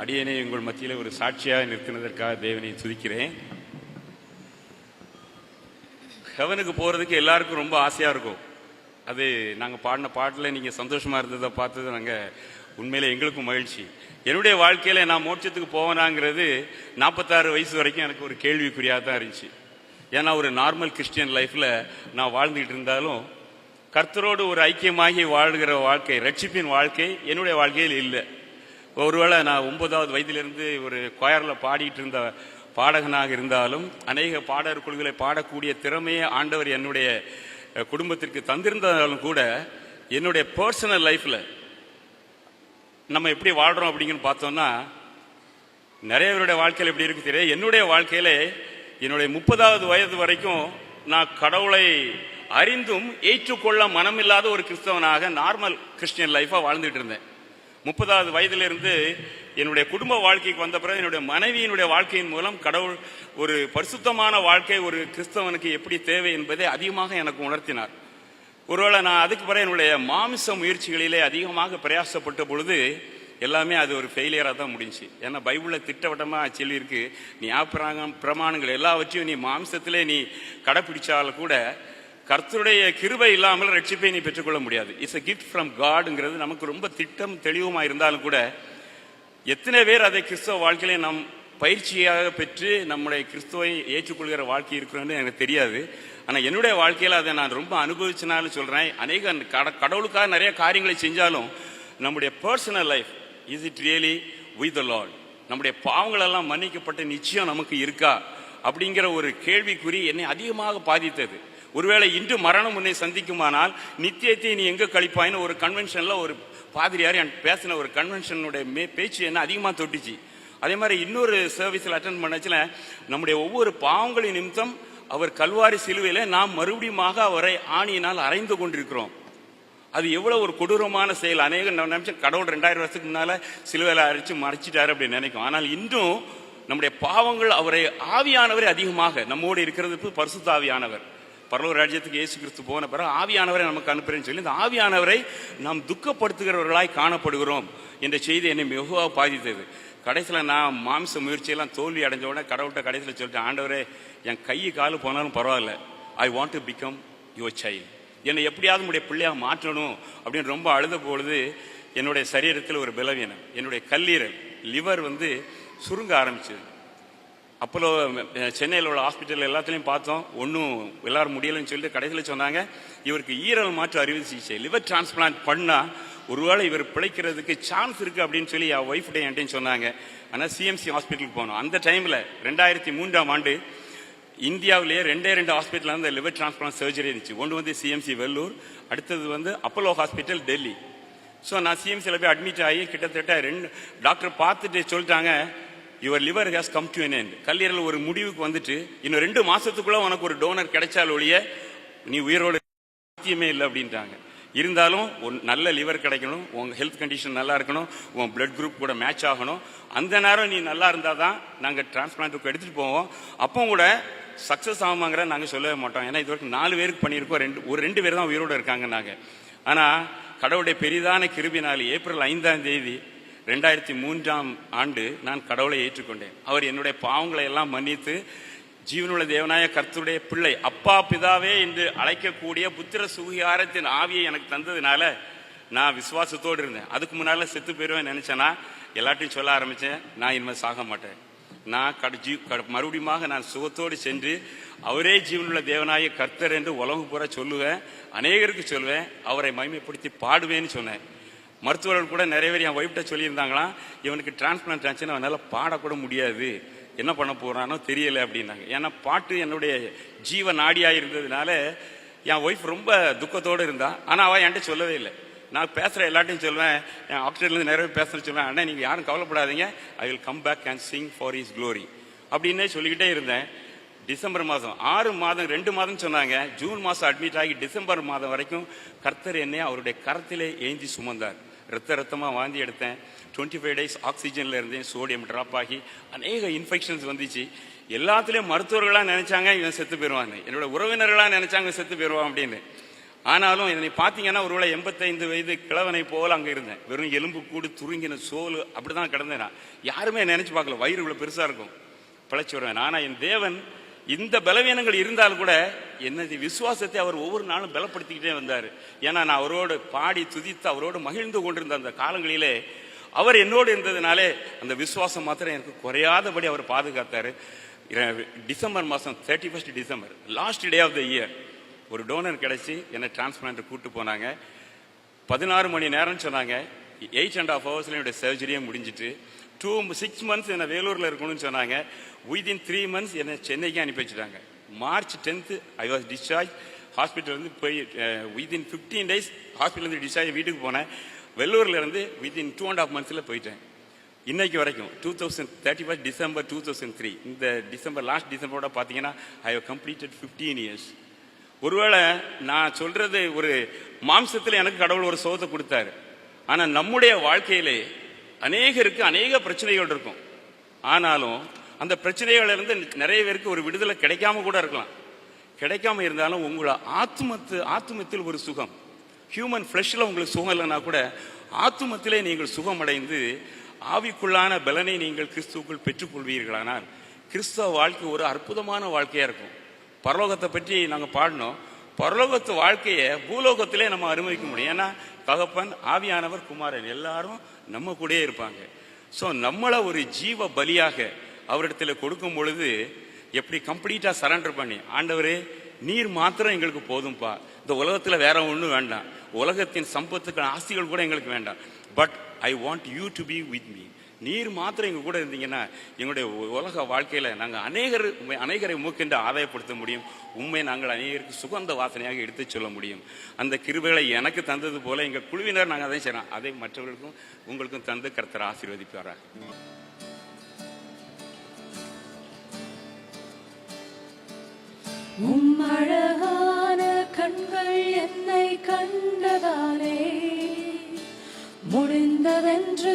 அடியனை உங்கள் மத்தியில் ஒரு சாட்சியாக நிற்கிறதற்காக தேவனை துதிக்கிறேன். ஹெவனுக்கு போகிறதுக்கு எல்லாருக்கும் ரொம்ப ஆசையாக இருக்கும். அது நாங்கள் பாடின பாட்டில் நீங்கள் சந்தோஷமாக இருந்ததை பார்த்தது நாங்கள் உண்மையில் எங்களுக்கும் மகிழ்ச்சி. என்னுடைய வாழ்க்கையில் நான் மோட்சத்துக்கு போவேனாங்கிறது நாற்பத்தாறு வயசு வரைக்கும் எனக்கு ஒரு கேள்விக்குறியாக தான் இருந்துச்சு. ஏன்னா ஒரு நார்மல் கிறிஸ்டியன் லைஃப்பில் நான் வாழ்ந்துகிட்டு இருந்தாலும் கர்த்தரோடு ஒரு ஐக்கியமாகி வாழ்கிற வாழ்க்கை ரட்சிப்பின் வாழ்க்கை என்னுடைய வாழ்க்கையில் இல்லை. ஒருவேளை நான் ஒன்பதாவது வயதிலிருந்து ஒரு கொயரில் பாடிட்டு இருந்த பாடகனாக இருந்தாலும் அநேக பாடகர் குழுக்களை பாடக்கூடிய திறமையை ஆண்டவர் என்னுடைய குடும்பத்திற்கு தந்திருந்தாலும் கூட என்னுடைய பர்சனல் லைஃப்பில் நம்ம எப்படி வாழ்கிறோம் அப்படிங்கன்னு பார்த்தோம்னா நிறைய பேருடைய வாழ்க்கையில் எப்படி இருக்கு தெரியாது என்னுடைய வாழ்க்கையில் என்னுடைய முப்பதாவது வயது வரைக்கும் நான் கடவுளை அறிந்தும் ஏற்றுக்கொள்ள மனமில்லாத ஒரு கிறிஸ்தவனாக நார்மல் கிறிஸ்டியன் லைஃபாக வாழ்ந்துட்டு இருந்தேன். முப்பதாவது வயதிலிருந்து என்னுடைய குடும்ப வாழ்க்கைக்கு வந்த பிறகு என்னுடைய மனைவியினுடைய வாழ்க்கையின் மூலம் கடவுள் ஒரு பரிசுத்தமான வாழ்க்கை ஒரு கிறிஸ்தவனுக்கு எப்படி தேவை என்பதை அதிகமாக எனக்கு உணர்த்தினார். ஒருவேளை நான் அதுக்கு பிறகு என்னுடைய மாமிச முயற்சிகளிலே அதிகமாக பிரயாசப்பட்ட பொழுது எல்லாமே அது ஒரு ஃபெயிலியராக தான் முடிஞ்சுச்சு. ஏன்னா பைபிளில் திட்டவட்டமாக சொல்லியிருக்கு நீ ஆப்பிராங்க பிரமாணங்கள் எல்லாவற்றையும் நீ மாம்சத்திலே நீ கடைப்பிடிச்சாலும் கூட கர்த்தருடைய கிருபை இல்லாமல் ரட்சிப்பை நீ பெற்றுக்கொள்ள முடியாது. இட்ஸ் அ கிஃப்ட் ஃப்ரம் காடுங்கிறது நமக்கு ரொம்ப திட்டம் தெளிவுமா இருந்தாலும் கூட எத்தனை பேர் அதை கிறிஸ்தவ வாழ்க்கையில நாம் பயிற்சியாக பெற்று நம்முடைய கிறிஸ்துவை ஏற்றுக்கொள்கிற வாழ்க்கை இருக்கிறோன்னு எனக்கு தெரியாது. ஆனால் என்னுடைய வாழ்க்கையில் அதை நான் ரொம்ப அனுபவிச்சனாலும் சொல்கிறேன் அநேக கட கடவுளுக்காக நிறைய காரியங்களை செஞ்சாலும் நம்முடைய personal life is it really with the lord நம்முடைய பாவங்களெல்லாம் மன்னிக்கப்பட்ட நிச்சயம் நமக்கு இருக்கா? அப்படிங்கிற ஒரு கேள்விக்குறி என்னை அதிகமாக பாதித்தது. ஒருவேளை இன்று மரணம் உன்னை சந்திக்குமானால் நித்தியத்தை நீ எங்க கழிப்பாயின்னு ஒரு கன்வென்ஷன்ல ஒரு பாதிரியார் என் பேசின ஒரு கன்வென்ஷனுடைய மே பேச்சு என்ன அதிகமாக தொட்டுச்சு. அதே மாதிரி இன்னொரு சர்வீஸில் அட்டன் பண்ணச்சுல நம்முடைய ஒவ்வொரு பாவங்களின் நிமித்தம் அவர் கல்வாரி சிலுவையில் நாம் மறுபடியுமாக அவரை ஆணியினால் அரைந்து கொண்டிருக்கிறோம். அது எவ்வளோ ஒரு கொடூரமான செயல். அநேக நிமிஷம் கடவுள் ரெண்டாயிரம் வருஷத்துக்கு முன்னால சிலுவையில் அரைச்சு மறைச்சிட்டாரு அப்படின்னு நினைக்கும். ஆனால் இன்றும் நம்முடைய பாவங்கள் அவரை ஆவியானவரை அதிகமாக நம்மோடு இருக்கிறது பரிசுத்த ஆவியானவர் பரலோக ராஜ்யத்துக்கு இயேசு கிறிஸ்து போன பிறகு ஆவியானவரை நமக்கு அனுப்புறேன்னு சொல்லி இந்த ஆவியானவரை நாம் துக்கப்படுத்துகிறவர்களாய் காணப்படுகிறோம் என்ற செய்தி என்னை மிகவும் பாதித்தது. கடைசியில் நான் மாம்ச முயற்சியெல்லாம் தோல்வி அடைஞ்ச உடனே கடவுள்கிட்ட கடைசியில் சொல்லிட்டேன் ஆண்டவரே என் கை காலு போனாலும் பரவாயில்ல. I want to become your child என்னை எப்படியாவது உடைய பிள்ளையாக மாற்றணும் அப்படின்னு ரொம்ப அழுத பொழுது என்னுடைய சரீரத்தில் ஒரு பலவீனம் என்னுடைய கல்லீரல் லிவர் வந்து சுருங்க ஆரம்பிச்சது. அப்போலோ சென்னையில் உள்ள ஹாஸ்பிட்டல் எல்லாத்துலேயும் பார்த்தோம். ஒன்றும் எல்லாரும் முடியலைன்னு சொல்லிட்டு கடைசியில் சொன்னாங்க இவருக்கு ஈரல் மாற்று அறுவை சிகிச்சை லிவர் டிரான்ஸ்பிளான்ட் பண்ணால் ஒருவேளை இவர் பிழைக்கிறதுக்கு சான்ஸ் இருக்குது அப்படின்னு சொல்லி என் ஒய்ஃப்டே என்கிட்ட சொன்னாங்க. ஆனால் சிஎம்சி ஹாஸ்பிட்டலுக்கு போனோம். அந்த டைமில் ரெண்டாயிரத்தி மூன்றாம் ஆண்டு இந்தியாவிலேயே ரெண்டே ரெண்டு ஹாஸ்பிட்டலில் வந்து லிவர் டிரான்ஸ்பிளான்ட் சர்ஜரி இருந்துச்சு. ஒன்று வந்து சிஎம்சி வெள்ளூர் அடுத்தது வந்து அப்போலோ ஹாஸ்பிட்டல் டெல்லி. ஸோ நான் சிஎம்சியில் போய் அட்மிட் ஆகி கிட்டத்தட்ட ரெண்டு டாக்டர் பார்த்துட்டு சொல்லிட்டாங்க your liver has come to என் கல்லீரல் ஒரு முடிவுக்கு வந்துட்டு இன்னும் ரெண்டு மாசத்துக்குள்ள உனக்கு ஒரு டோனர் கிடைச்சால் ஒழிய நீ உயிரோடு சாத்தியமே இல்லை அப்படின்ட்டாங்க இருந்தாலும் ஒரு நல்ல லிவர் கிடைக்கணும் உங்க ஹெல்த் கண்டிஷன் நல்லா இருக்கணும் உன் பிளட் குரூப் கூட மேட்ச் ஆகணும். அந்த நேரம் நீ நல்லா இருந்தால் தான் நாங்கள் டிரான்ஸ்பிளான்ட்டுக்கு எடுத்துகிட்டு போவோம். அப்போ கூட சக்ஸஸ் ஆகுமாங்கிற நாங்கள் சொல்லவே மாட்டோம். ஏன்னா இது வரைக்கும் நாலு பேருக்கு பண்ணியிருக்கோம். ரெண்டு ஒரு ரெண்டு பேர் தான் உயிரோடு இருக்காங்க நாங்கள் ஆனால் கடவுளுடைய பெரிதான கிருபினால் ஏப்ரல் ஐந்தாம் தேதி ரெண்டாயிரத்தி மூன்றாம் ஆண்டு நான் கடவுளை ஏற்றுக்கொண்டேன். அவர் என்னுடைய பாவங்களை எல்லாம் மன்னித்து ஜீவனுள்ள தேவனாய கர்த்தருடைய பிள்ளை அப்பா பிதாவே என்று அழைக்கக்கூடிய புத்திர சுகிகாரத்தின் ஆவியை எனக்கு தந்ததுனால நான் விசுவாசத்தோடு இருந்தேன். அதுக்கு முன்னால செத்து போயிடுவேன் நினச்சேன்னா எல்லாத்தையும் சொல்ல ஆரம்பிச்சேன் நான் இனிமேல் சாக மாட்டேன். நான் கட ஜீ கட- மறுபடியுமாக நான் சுகத்தோடு சென்று அவரே ஜீவனுள்ள தேவனாய கர்த்தர் என்று உலகம் பூரா சொல்லுவேன் அநேகருக்கு சொல்லுவேன் அவரை மகிமைப்படுத்தி பாடுவேன்னு சொன்னேன். மருத்துவர்கள் கூட நிறைய பேர் என் ஒய்ஃப்ட்ட சொல்லியிருந்தாங்களாம் இவனுக்கு டிரான்ஸ்பிளான்ட் ஆச்சுன்னா அவனால் பாடக்கூட முடியாது. என்ன பண்ண போகிறானோ தெரியல அப்படின்னாங்க. ஏன்னா பாட்டு என்னுடைய ஜீவ நாடியாக இருந்ததுனால என் ஒய்ஃப் ரொம்ப துக்கத்தோடு இருந்தா. ஆனால் அவள் என்கிட்ட சொல்லவே இல்லை. நான் பேசுகிற எல்லாட்டையும் சொல்லுவேன் என் ஆக்சிடென்ட்லேருந்து நிறைய பேர் பேசுகிறேன் சொல்லுவேன் அண்ணா நீங்கள் யாரும் கவலைப்படாதீங்க. I will come back and sing for his glory அப்படின்னே சொல்லிக்கிட்டே இருந்தேன். டிசம்பர் மாதம் ஆறு மாதம் ரெண்டு மாதம் சொன்னாங்க. ஜூன் மாதம் அட்மிட் ஆகி டிசம்பர் மாதம் வரைக்கும் கர்த்தர் என்னை அவருடைய கரத்திலே ஏந்தி சுமந்தார். ரத்த ரத்தமாக வாந்தி எடுத்தேன். டுவெண்ட்டி ஃபைவ் டேஸ் ஆக்சிஜனில் இருந்தேன். சோடியம் ட்ராப் ஆகி அநேக இன்ஃபெக்ஷன்ஸ் வந்துச்சு. எல்லாத்துலேயும் மருத்துவர்களாக நினச்சாங்க இவன் செத்து போயிடுவான்னு என்னோட உறவினர்களாக நினச்சாங்க செத்து போயிடுவான் அப்படின்னு. ஆனாலும் என்னை பார்த்தீங்கன்னா ஒருவேளை எண்பத்தைந்து வயது கிழவனை போல் அங்கே இருந்தேன். வெறும் எலும்பு கூடு துருங்கின சோல் அப்படிதான் கிடந்தேன். நான் யாருமே நினச்சி பார்க்கல. வயிறு இவ்வளோ பெருசாக இருக்கும். பிழைச்சி வருவேன். ஆனால் என் தேவன் இந்த பலவீனங்கள் இருந்தாலும் கூட என்னது விசுவாசத்தை அவர் ஒவ்வொரு நாளும் பலப்படுத்திக்கிட்டே வந்தார். ஏன்னா நான் அவரோடு பாடி துதித்து அவரோடு மகிழ்ந்து கொண்டிருந்த அந்த காலங்களிலே அவர் என்னோடு இருந்ததுனாலே அந்த விசுவாசம் மாத்திரம் எனக்கு குறையாதபடி அவர் பாதுகாத்தார். டிசம்பர் மாதம் thirty first December last day of the year ஒரு டோனர் கிடச்சி என்னை டிரான்ஸ்பிளான்ட் கூப்பிட்டு போனாங்க. பதினாறு மணி நேரம்னு சொன்னாங்க. எயிட் அண்ட் ஆஃப் ஹவர்ஸில் என்னுடைய சர்ஜரியே முடிஞ்சிட்டு. டூ சிக்ஸ் மந்த்ஸ் என்னை வேலூரில் இருக்கணும்னு சொன்னாங்க. வித்தின் த்ரீ மந்த்ஸ் என்னை சென்னைக்கு அனுப்பி வச்சுட்டாங்க. March tenth I was discharge ஹாஸ்பிட்டலேருந்து போய் வித்தின் ஃபிஃப்டீன் டேஸ் ஹாஸ்பிட்டலேருந்து டிஸ்சார்ஜ் வீட்டுக்கு போனேன். வெள்ளூர்லேருந்து வித்தின் டூ அண்ட் ஹாஃப் மந்த்ஸில் போயிட்டேன். இன்னைக்கு வரைக்கும் two thousand thirty first December two thousand three இந்த டிசம்பர் லாஸ்ட் டிசம்பரோட பார்த்தீங்கன்னா I have completed fifteen years ஒருவேளை நான் சொல்கிறது ஒரு மாம்சத்தில் எனக்கு கடவுள் ஒரு சோகத்தை கொடுத்தாரு. ஆனால் நம்முடைய வாழ்க்கையிலே அநேகருக்கு அநேக பிரச்சனைகள் இருக்கும். ஆனாலும் அந்த பிரச்சனைகளிலிருந்து நிறைய பேருக்கு ஒரு விடுதலை கிடைக்காம கூட இருக்கலாம். கிடைக்காம இருந்தாலும் உங்களை ஆத்மத்து ஆத்மத்தில் ஒரு சுகம். ஹியூமன் ஃப்ளஷில் உங்களுக்கு சுகம் இல்லைன்னா கூட ஆத்மத்திலே நீங்கள் சுகம் அடைந்து ஆவிக்குள்ளான பலனை நீங்கள் கிறிஸ்துவுக்குள் பெற்றுக்கொள்வீர்களானால் கிறிஸ்தவ வாழ்க்கை ஒரு அற்புதமான வாழ்க்கையாக இருக்கும். பரலோகத்தை பற்றி நாங்கள் பாடினோம் பரலோகத்து வாழ்க்கையை பூலோகத்திலே நம்ம அனுபவிக்க முடியும். ஏன்னா தகப்பன் ஆவியானவர் குமாரன் எல்லாரும் நம்ம கூடயே இருப்பாங்க. ஸோ நம்மளை ஒரு ஜீவ பலியாக அவரிடத்துல கொடுக்கும் பொழுது எப்படி கம்ப்ளீட்டாக சரண்டர் பண்ணி ஆண்டவரே நீர் மாத்திரம் எங்களுக்கு போதும்பா. இந்த உலகத்தில் வேற ஒன்றும் வேண்டாம். உலகத்தின் சம்பத்துக்கான ஆஸ்திகள் கூட எங்களுக்கு வேண்டாம். But I want you to be with me நீர் மாத்திரம் எங்க கூட இருந்தீங்கன்னா எங்களுடைய உலக வாழ்க்கையில நாங்கள் அநேகர் அநேகரை மூக்கின்ற ஆதாயப்படுத்த முடியும். உண்மை நாங்கள் அநேகருக்கு சுகந்த வாசனையாக எடுத்துச் சொல்ல முடியும். அந்த கிருபைகளை எனக்கு தந்தது போல எங்க குழுவினர் நாங்கள் அதை செய்யறோம். அதை மற்றவர்களுக்கும் உங்களுக்கும் தந்து கர்த்தர் ஆசீர்வதிப்பாராக உம்மழகான கண்கள் என்னை கண்டதாலே முடிந்ததென்று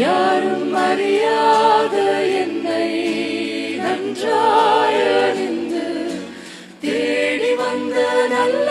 யாரும் அறியாத என்னை நன்றாய அறிந்து தேடி வந்த நல்ல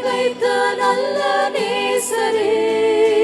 வைத்த நல்ல நேசரே.